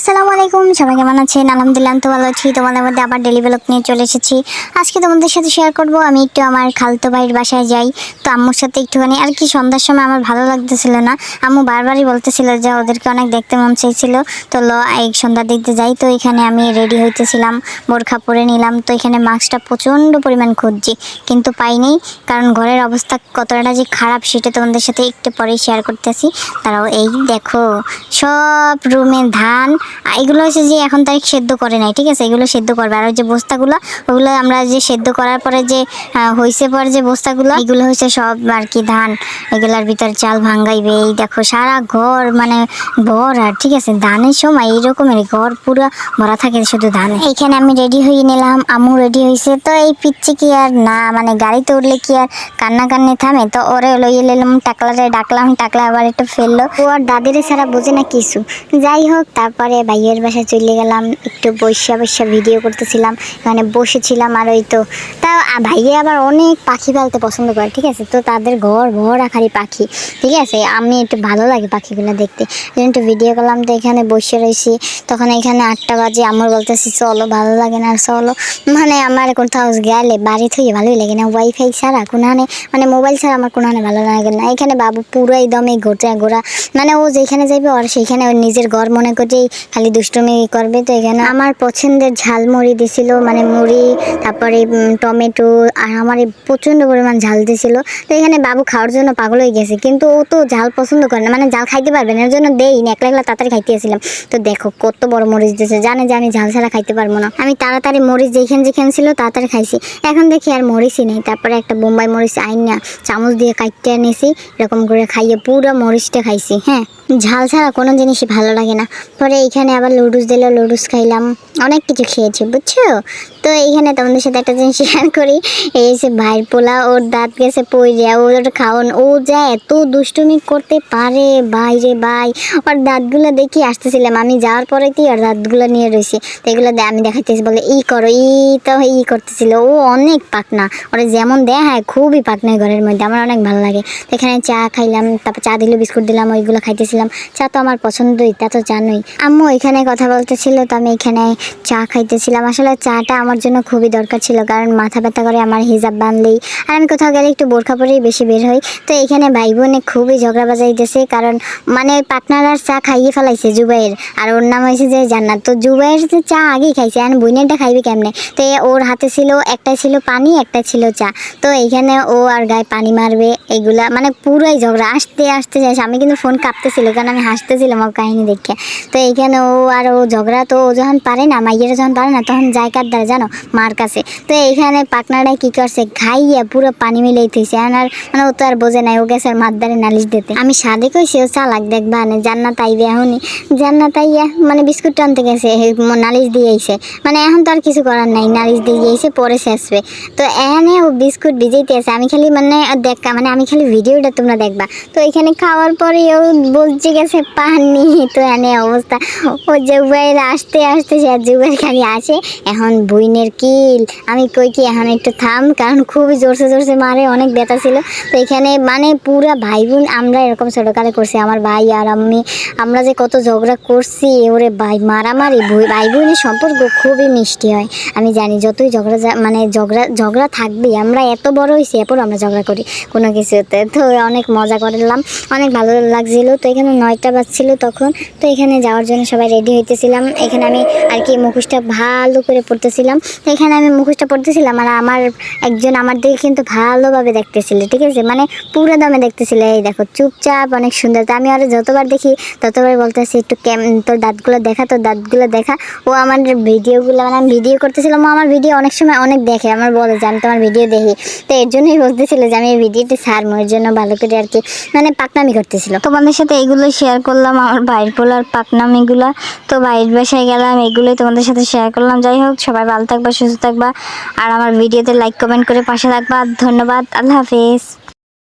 আসসালামু আলাইকুম, সবাই কেমন আছেন? আলহামদুলিল্লাহ তো ভালো আছি। তোমাদের মধ্যে আবার ডেলি ব্লগ নিয়ে চলে এসেছি। আজকে তোমাদের সাথে শেয়ার করব। আমি একটু আমার খালতো ভাইয়ের বাসায় যাই। তো আম্মুর সাথে একটুখানি, আর কি সন্ধ্যার সময় আমার ভালো লাগতেছিল না। আম্মু বারবারই বলতেছিল যে ওদেরকে অনেক দেখতে মন চাইছিল। তো ল, এক সন্ধ্যা দেখতে যাই। তো এখানে আমি রেডি হইতেছিলাম। বোরখা পরে নিলাম। তো এখানে মাস্কটা প্রচণ্ড পরিমাণ খুঁজছি। কিন্তু পাইনি। কারণ ঘরের অবস্থা কতটা যে খারাপ সেটা তোমাদের সাথে একটু পরেই শেয়ার করতেছি। তারাও, এই দেখো, সব রুমে ধান এগুলো হচ্ছে যে এখন তারিখ সেদ্ধ করে নাই, ঠিক আছে? এগুলো সেদ্ধ করবে। আর যে বস্তাগুলো, ওগুলো আমরা যে সেদ্ধ করার পরে যে হইছে পর যে বস্তাগুলো, এগুলো হচ্ছে সব আর কি ধান, এগুলার ভিতর চাল ভাঙ্গাইবে। এই দেখো, সারা ঘর মানে ভর ঠিক আছে? ধানের সময় এইরকমের ঘর পুরো ভরা থাকে শুধু ধান। এইখানে আমি রেডি হয়ে নিলাম আমু রেডি হয়েছে তো এই পিচ্ছি কি আর না মানে গাড়িতে উঠলে কি আর কান্না কান্নি থামে? তো ওরে লইয়ে নিলাম টাকলারে ডাকলাম, টাকলা আবার একটু ফেলল। ও আর দাদিরে ছাড়া বোঝে না কিছু। যাই হোক, তারপরে ভাইয়ের বাসায় চলে গেলাম, একটু বৈশা বৈশা ভিডিও করতেছিলাম, এখানে বসেছিলাম আর ওই তো, তা ভাইয়ে আবার অনেক পাখি পালতে পছন্দ করে, ঠিক আছে? তো তাদের ঘর ভরা খালি পাখি, ঠিক আছে? আমি একটু ভালো লাগে পাখিগুলো দেখতে, এই জন্য একটু ভিডিও করলাম, তো এখানে বসে রয়েছি, তখন এখানে আটটা বাজে আমার বলতেছি, চলো, ভালো লাগে না আর চলো। মানে আমার কোথাও গেলে, বাড়ি থেকে ভালোই লাগে না ওয়াইফাই ছাড়া কোনখানে মানে মোবাইল ছাড়া আমার কোনখানে ভালো লাগে না। এখানে বাবু পুরো একদমই ঘোরা ঘোরা মানে ও যেখানে যাইবে আর সেইখানে ওর নিজের ঘর মনে করেই খালি দুষ্টুমি করবে তো এখানে। আমার পছন্দের ঝাল মুড়ি দিছিল মানে মুড়ি, তারপরে টমেটো, আর আমার এই প্রচণ্ড পরিমাণ ঝাল দিছিল। তো এখানে বাবু খাওয়ার জন্য পাগল হয়ে গেছে, কিন্তু ও তো ঝাল পছন্দ করে না মানে ঝাল খাইতে পারবে না, এর জন্য দেই না, একলা একলা তাড়াতাড়ি খাইতে আসছিলাম তো দেখো, কত বড় মরিচ দিয়েছে জানে যে আমি ঝাল ছাড়া খাইতে পারব না। আমি তাড়াতাড়ি মরিচ যেখানে যেখানে ছিল তাড়াতাড়ি খাইছি। এখন দেখি আর মরিচই নেই, তারপরে একটা বোম্বাই মরিচ আইন না চামচ দিয়ে কাটতে এনেছি এরকম করে খাইয়ে পুরো মরিচটা খাইছি হ্যাঁ। ঝাল ছাড়া কোনো জিনিসই ভালো লাগে না। পরে এইখানে আবার লুডুস দিল লুডুস খাইলাম। অনেক কিছু খেয়েছি, বুঝছ? তো এইখানে তোমাদের সাথে একটা জিনিস শেয়ার করি। এই যে ভাইয়ের পোলা ওর দাঁত গেছে পইরা, ওর খাওয়ান, ও যা এত দুষ্টুমি করতে পারে, ভাই রে ভাই। ওর দাঁতগুলো দেখি আসতেছিলাম, আমি যাওয়ার পরে কি ওর দাঁতগুলো নিয়ে রয়েছি তো এগুলো আমি দেখাইতেছি, বলে, ই করো, ই তো ই করতেছিল। ও অনেক পাকনা, ওরা যেমন দেয় হ্যাঁ খুবই পাকনা ঘরের মধ্যে, আমার অনেক ভালো লাগে। এখানে চা খাইলাম, তারপর চা দিল, বিস্কুট দিলাম, ওইগুলো খাইতেছিলাম। চা তো আমার পছন্দই, তা তো জানোই। আম্মু এখানে কথা বলতেছিল, তো আমি এখানে চা খাইতেছিলাম। আসলে চাটা আমার জন্য খুবই দরকার ছিল, কারণ মাথা ব্যথা করে আমার হিজাব বানলেই। আর আমি কোথাও গেলে একটু বোরখা পরেই বেশি বের হই। তো এখানে ভাই বোনে খুবই ঝগড়া বাজাইতেছে, কারণ মানে ওই পাটনার আর চা খাইয়ে ফেলাইছে জুবাইয়ের। আর ওর নাম হয়েছে যে জান্নাত। তো জুবাইয়ের যে চা আগেই খাইছে, আর বোনেরটা খাইবে কেমনে? তো ওর হাতে ছিল একটা ছিল পানি একটা ছিল চা। তো এইখানে ও আর গায়ে পানি মারবে, এগুলা মানে পুরোই ঝগড়া। আসতে আসতে যাস আমি কিন্তু ফোন কাঁপতেছিল, কারণ আমি হাসতেছিলাম ওর কাহিনী দেখে। তো এইখানে ও আর ও ঝগড়া, তো ও যখন পারে না, মাইয়েরা যখন পারে না, তখন যায় কার দ্বারা জানো? মার কাছে। তো এইখানে পাকনাটাই কি করছে? খাইয়া পুরো পানি মিলেই থইছে। আর মানে ও তো আর বোঝে নাই, ও গেছে আর মার দ্বারে নালিশ দিতে। আমি সাদে কইছি, ও চালাক দেখবা না জান্নাত আইবে এখনই। জান্নাত আইয়া মানে বিস্কুট টানতে গেছে নালিশ দিয়ে আইছে। মানে এখন তো আর কিছু করার নাই, নালিশ দিয়ে আইছে, পরে শেষবে তো এখানে ও বিস্কুট ভিজাইতে আছে। আমি খালি মানে দেখা মানে আমি খালি ভিডিওটা তোমরা দেখবা। তো এখানে খাওয়ার পরে ও বলছে গেছে, পানি। তো এনে অবস্থা। ও জুবাইর আসতে আসতে সে জুবাইর খালি আসে এখন বইনের কিল। আমি কই কি, এখন একটু থাম, কারণ খুবই জোরসে জোরসে মারে, অনেক ব্যথা ছিল। তো এখানে মানে পুরা ভাই বোন আমরা এরকম ছোটোকালে করছি, আমার ভাই আর আমি। আমরা যে কত ঝগড়া করছি, ওরে ভাই, মারামারি, ভই- বোনের সম্পর্ক খুবই মিষ্টি হয়। আমি জানি যতই ঝগড়া মানে ঝগড়া ঝগড়া থাকবেই আমরা এত বড় হয়েছি এরপর আমরা ঝগড়া করি কোনো কিছুতে। তো অনেক মজা করলাম, অনেক ভালো লাগছিল। তো এখানে নয়টা বাজছিল তখন, তো এখানে যাওয়ার জন্য সবাই রেডি হইতেছিলাম। এখানে আমি আর কি মুখোশটা ভালো করে পড়তেছিলাম। এখানে আমি মুখোশটা পড়তেছিলাম আর আমার একজন আমার দিকে কিন্তু ভালোভাবে দেখতেছিল, ঠিক আছে? মানে পুরো দমে দেখতেছিল, এই দেখো, চুপচাপ, অনেক সুন্দর। তো আমি আরও যতবার দেখি, ততবার বলতেছি, একটু ক্যাম তোর দাঁতগুলো দেখা, তোর দাঁতগুলো দেখা। ও আমার ভিডিওগুলো মানে আমি ভিডিও করতেছিলাম, ও আমার ভিডিও অনেক সময় অনেক দেখে, আমার বলে যে, আমি তোমার ভিডিও দেখি। তো এর জন্যই বলতেছিল যে, আমি এই ভিডিওটি ছাড়বো, এর জন্য ভালো করে আর কি মানে পাকনামি করতেছিল। তোমাদের সাথে এগুলো শেয়ার করলাম, আমার ভাইয়ের পোলার পাকনামিগুলো। তো বাইরের বাসায় গেলাম, এগুলোই তোমাদের সাথে শেয়ার করলাম। যাই হোক, সবাই ভালো থাকবা, সুস্থ থাকবা। আর আমার ভিডিওতে লাইক কমেন্ট করে পাশে থাকবা। ধন্যবাদ, আল্লাহ হাফিজ।